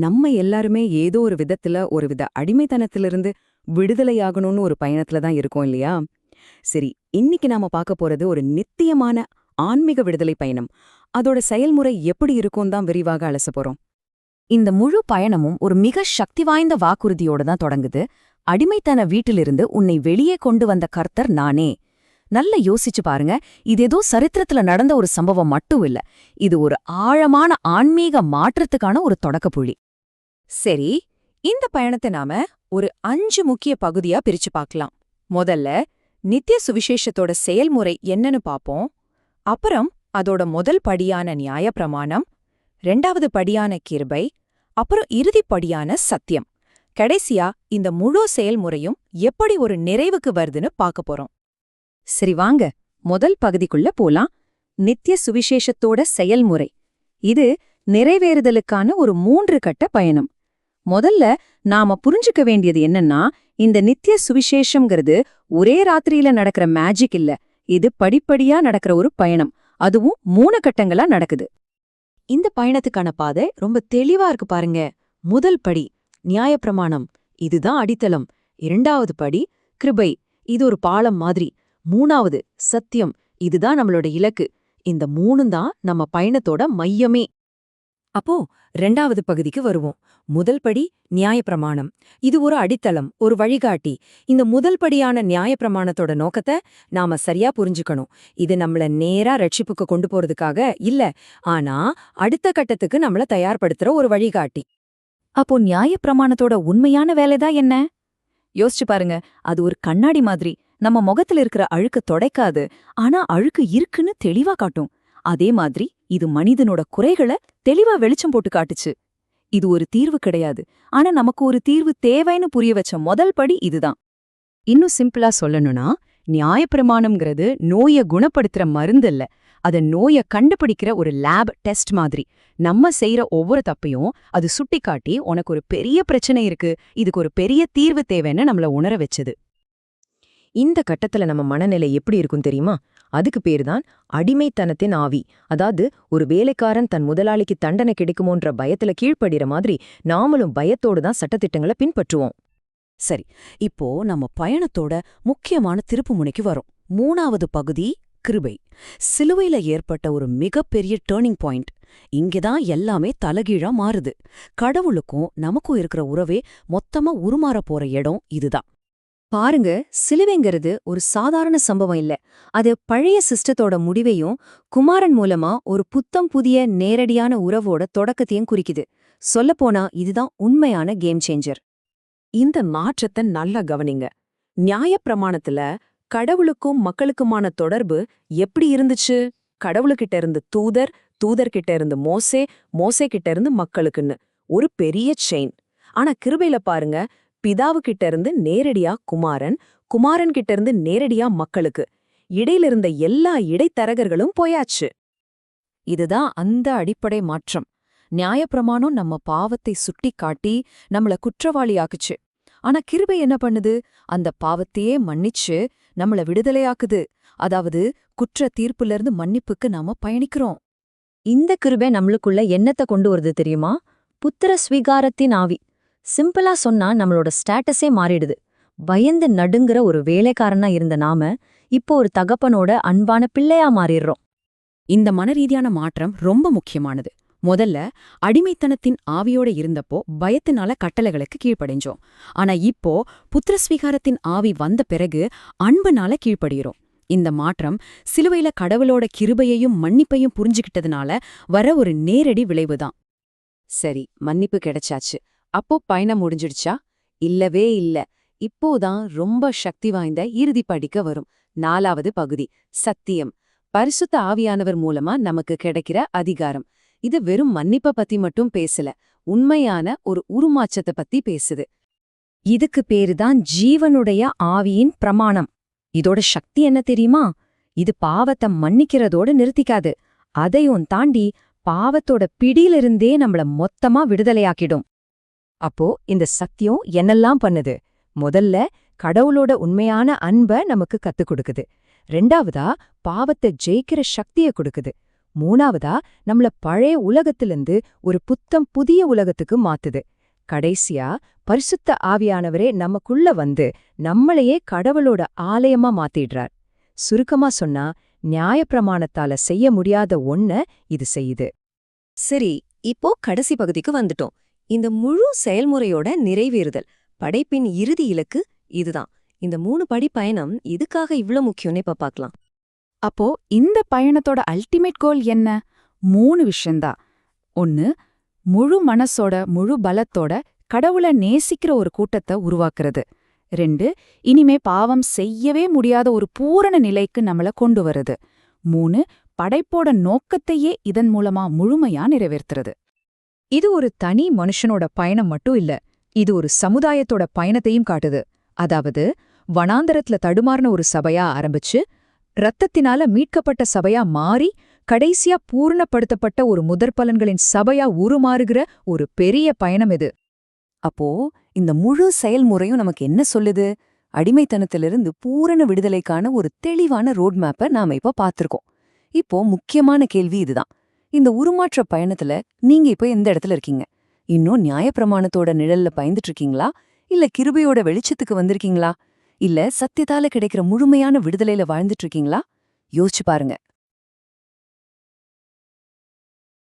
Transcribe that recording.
நம்ம எல்லாருமே ஏதோ ஒரு விதத்துல ஒரு வித அடிமைத்தனத்திலிருந்து விடுதலையாகணும்னு ஒரு பயணத்துல தான் இருக்கோம் இல்லையா? சரி இன்னைக்கு நாம பார்க்க போறது ஒரு நித்தியமான ஆன்மீக விடுதலை பயணம். அதோட செயல்முறை எப்படி இருக்கும் தான் விரிவாக அலச போறோம். இந்த முழு பயணமும் ஒரு மிக சக்தி வாய்ந்த வாக்குறுதியோட தான் தொடங்குது. அடிமைத்தன வீட்டிலிருந்து உன்னை வெளியே கொண்டு வந்த கர்த்தர் நானே. நல்ல யோசிச்சு பாருங்க. இது ஏதோ சரித்திரத்துல நடந்த ஒரு சம்பவம் மட்டும் இல்ல இது ஒரு ஆழமான ஆன்மீக மாற்றத்துக்கான ஒரு தொடக்கப்புள்ளி. சரி இந்த பயணத்தை நாம ஒரு அஞ்சு முக்கிய பகுதியா பிரிச்சு பார்க்கலாம். முதல்ல நித்திய சுவிசேஷத்தோட செயல்முறை என்னன்னு பாப்போம். அப்புறம் அதோட முதல் படியான நியாயப்பிரமாணம் ரெண்டாவது படியான கிருபை அப்புறம் இறுதிப் படியான சத்தியம். கடைசியா இந்த முழு செயல்முறையும் எப்படி ஒரு நிறைவுக்கு வருதுன்னு பார்க்க போறோம். சரி வாங்க முதல் பகுதிக்குள்ள போலாம். நித்திய சுவிசேஷத்தோட செயல்முறை. இது நிறைவேறுதலுக்கான ஒரு மூன்று கட்ட பயணம். முதல்ல நாம புரிஞ்சுக்க வேண்டியது என்னன்னா இந்த நித்திய சுவிசேஷம்ங்கிறது ஒரே ராத்திரியில நடக்கிற மேஜிக் இல்ல. இது படிப்படியா நடக்கிற ஒரு பயணம். அதுவும் மூணு கட்டங்களா நடக்குது. இந்த பயணத்துக்கான பாதை ரொம்ப தெளிவா இருக்கு பாருங்க. முதல் படி நியாயப்பிரமாணம். இதுதான் அடித்தளம். இரண்டாவது படி கிருபை. இது ஒரு பாலம் மாதிரி. மூணாவது சத்தியம். இதுதான் நம்மளோட இலக்கு. இந்த மூணும் தான் நம்ம பயணத்தோட மையமே. அப்போ ரெண்டாவது பகுதிக்கு வருவோம். முதல் படி நியாயப்பிரமாணம். இது ஒரு அடித்தளம் ஒரு வழிகாட்டி. இந்த முதல் படியான நியாயப்பிரமாணத்தோட நோக்கத்தை நாம சரியா புரிஞ்சுக்கணும். இது நம்மள நேரா ரட்சிப்புக்கு கொண்டு போறதுக்காக இல்ல ஆனா அடுத்த கட்டத்துக்கு நம்மள தயார்படுத்துற ஒரு வழிகாட்டி. அப்போ நியாயப்பிரமாணத்தோட உண்மையான வேலைதான் என்ன? யோசிச்சு பாருங்க. அது ஒரு கண்ணாடி மாதிரி. நம்ம முகத்துல இருக்கிற அழுக்க தொடைக்காது ஆனா அழுக்கு இருக்குன்னு தெளிவா காட்டும். அதே மாதிரி இது மனிதனோட குறைகளை தெளிவா வெளிச்சம் போட்டு காட்டுச்சு. இது ஒரு தீர்வு கிடையாது. ஆனா நமக்கு ஒரு தீர்வு தேவைன்னு புரிய வச்ச முதல் படி இதுதான். இன்னும் சிம்பிளா சொல்லணும்னா நியாயப்பிரமாணம்ங்கிறது நோய குணப்படுத்துற மருந்து இல்ல. அத நோய கண்டுபிடிக்கிற ஒரு லேப் டெஸ்ட் மாதிரி. நம்ம செய்யற ஒவ்வொரு தப்பையும் அது சுட்டிக்காட்டி உனக்கு ஒரு பெரிய பிரச்சனை இருக்கு. இதுக்கு ஒரு பெரிய தீர்வு தேவைன்னு நம்மள உணர வச்சது. இந்த கட்டத்துல நம்ம மனநிலை எப்படி இருக்கும் தெரியுமா? அதுக்கு பேருதான் அடிமைத்தனத்தின் ஆவி. அதாவது ஒரு வேலைக்காரன் தன் முதலாளிக்கு தண்டனை கிடைக்குமோன்ற பயத்துல கீழ்ப்படுற மாதிரி நாமளும் பயத்தோடு தான் சட்டத்திட்டங்களை பின்பற்றுவோம். சரி இப்போ நம்ம பயணத்தோட முக்கியமான திருப்புமுனைக்கு வரோம். மூணாவது பகுதி கிருபை. சிலுவையில ஏற்பட்ட ஒரு மிகப்பெரிய டேர்னிங் பாயிண்ட். இங்கதான் எல்லாமே தலகீழா மாறுது. கடவுளுக்கும் நமக்கும் இருக்கிற உறவே மொத்தமா உருமாற போற இடம் இதுதான். பாருங்க சிலுவைங்கிறது ஒரு சாதாரண சம்பவம் இல்ல. அது பழைய சிஸ்டத்தோட முடிவையும் குமாரன் மூலமா ஒரு புத்தம் புதிய நேரடியான உறவோட தொடக்கத்தையும் குறிக்குது. சொல்லப்போனா இதுதான் உண்மையான கேம் சேஞ்சர் இந்த மாற்றத்தை நல்லா கவனிங்க. நியாயப்பிரமாணத்துல கடவுளுக்கும் மக்களுக்குமான தொடர்பு எப்படி இருந்துச்சு? கடவுளுக்கிட்ட இருந்து தூதர் தூதர்கிட்ட இருந்து மோசே மோசே கிட்ட இருந்து மக்களுக்குன்னு. ஒரு பெரிய செயின் ஆனா கிருபையில பாருங்க பிதாவுகிட்ட இருந்து நேரடியா குமாரன் குமாரன் கிட்ட இருந்து நேரடியா மக்களுக்கு. இடையில இருந்த எல்லா இடைத்தரகர்களும் போயாச்சு. இதுதான் அந்த அடிப்படை மாற்றம். நியாயப்பிரமாணம் நம்ம பாவத்தை சுட்டிக் காட்டி நம்மள குற்றவாளியாக்குச்சு. ஆனா கிருபை என்ன பண்ணுது? அந்த பாவத்தையே மன்னிச்சு நம்மள விடுதலையாக்குது. அதாவது குற்ற தீர்ப்புலேருந்து மன்னிப்புக்கு நாம பயணிக்கிறோம். இந்த கிருபை நம்மளுக்குள்ள என்னத்தை கொண்டு வருது தெரியுமா? புத்திர ஸ்வீகாரத்தின் ஆவி. சிம்பிளா சொன்னா நம்மளோட ஸ்டேட்டஸே மாறிடுது. பயந்து நடுங்கிற ஒரு வேலைக்காரனா இருந்த நாம இப்போ ஒரு தகப்பனோட அன்பான பிள்ளையா மாறிடுறோம். இந்த மனரீதியான மாற்றம் ரொம்ப முக்கியமானது. முதல்ல அடிமைத்தனத்தின் ஆவியோட இருந்தப்போ பயத்தினால கட்டளைகளுக்கு கீழ்ப்படைஞ்சோம். ஆனா இப்போ புத்திரஸ்வீகாரத்தின் ஆவி வந்த பிறகு அன்புனால கீழ்ப்படுகிறோம். இந்த மாற்றம் சிலுவையில கடவுளோட கிருபையையும் மன்னிப்பையும் புரிஞ்சுக்கிட்டதுனால வர ஒரு நேரடி விளைவுதான். சரி மன்னிப்பு கிடைச்சாச்சு. அப்போ பயணம் முடிஞ்சிடுச்சா? இல்லவே இல்ல. இப்போதான் ரொம்ப சக்தி வாய்ந்த இறுதி படிக்க வரும். நாலாவது பகுதி சத்தியம். பரிசுத்த ஆவியானவர் மூலமா நமக்கு கிடைக்கிற அதிகாரம். இது வெறும் மன்னிப்ப பத்தி மட்டும் பேசல உண்மையான ஒரு உருமாச்சத்தை பத்தி பேசுது. இதுக்கு பேருதான் ஜீவனுடைய ஆவியின் பிரமாணம். இதோட சக்தி என்ன தெரியுமா? இது பாவத்தை மன்னிக்கிறதோட நிறுத்திக்காது. அதையும் தாண்டி பாவத்தோட பிடியிலிருந்தே நம்மள மொத்தமா விடுதலையாக்கிடும். அப்போ இந்த சத்தியம் என்னெல்லாம் பண்ணுது? முதல்ல கடவுளோட உண்மையான அன்ப நமக்கு கத்துக் கொடுக்குது. ரெண்டாவதா பாவத்தை ஜெயிக்கிற சக்திய கொடுக்குது. மூணாவதா நம்மள பழைய உலகத்திலிருந்து ஒரு புத்தம் புதிய உலகத்துக்கு மாத்துது. கடைசியா பரிசுத்த ஆவியானவரே நமக்குள்ள வந்து நம்மளையே கடவுளோட ஆலயமா மாத்திடுறார். சுருக்கமா சொன்னா நியாயப்பிரமாணத்தால செய்ய முடியாத ஒன்ன இது செய்யுது. சரி இப்போ கடைசி பகுதிக்கு வந்துட்டோம். இந்த முழு செயல்முறையோட நிறைவேறுதல். படைப்பின் இறுதி இலக்கு இதுதான். இந்த மூணு படி பயணம் இதுக்காக இவ்ளோ முக்கியம்னு இப்ப பார்க்கலாம் அப்போ இந்த பயணத்தோட அல்டிமேட் கோல் என்ன? மூணு விஷயம்தான். ஒன்னு முழு மனசோட முழு பலத்தோட கடவுளை நேசிக்கிற ஒரு கூட்டத்தை உருவாக்குறது. ரெண்டு இனிமே பாவம் செய்யவே முடியாத ஒரு பூரண நிலைக்கு நம்மள கொண்டு வருது மூணு படைப்போட நோக்கத்தையே இதன் மூலமா முழுமையா நிறைவேற்றுறது. இது ஒரு தனி மனுஷனோட பயணம் மட்டும் இல்ல இது ஒரு சமுதாயத்தோட பயணத்தையும் காட்டுது. அதாவது வனாந்தரத்துல தடுமாறின ஒரு சபையா ஆரம்பிச்சு ரத்தத்தினால மீட்கப்பட்ட சபையா மாறி கடைசியா பூர்ணப்படுத்தப்பட்ட ஒரு முதற்பலன்களின் சபையா உருமாறுகிற ஒரு பெரிய பயணம் இது. அப்போ இந்த முழு செயல்முறையும் நமக்கு என்ன சொல்லுது? அடிமைத்தனத்திலிருந்து பூரண விடுதலைக்கான ஒரு தெளிவான ரோட் மேப்பை நாம இப்ப பார்த்திருக்கோம். இப்போ முக்கியமான கேள்வி இதுதான். இந்த உருமாற்ற பயணத்துல நீங்க இப்ப எந்த இடத்துல இருக்கீங்க? இன்னும் நியாயப்பிரமாணத்தோட நிழல்ல பயந்துட்டு இருக்கீங்களா? இல்ல கிருபையோட வெளிச்சத்துக்கு வந்திருக்கீங்களா? இல்ல சத்தியத்தால கிடைக்கிற முழுமையான விடுதலையில வாழ்ந்துட்டு இருக்கீங்களா? யோசிச்சு பாருங்க.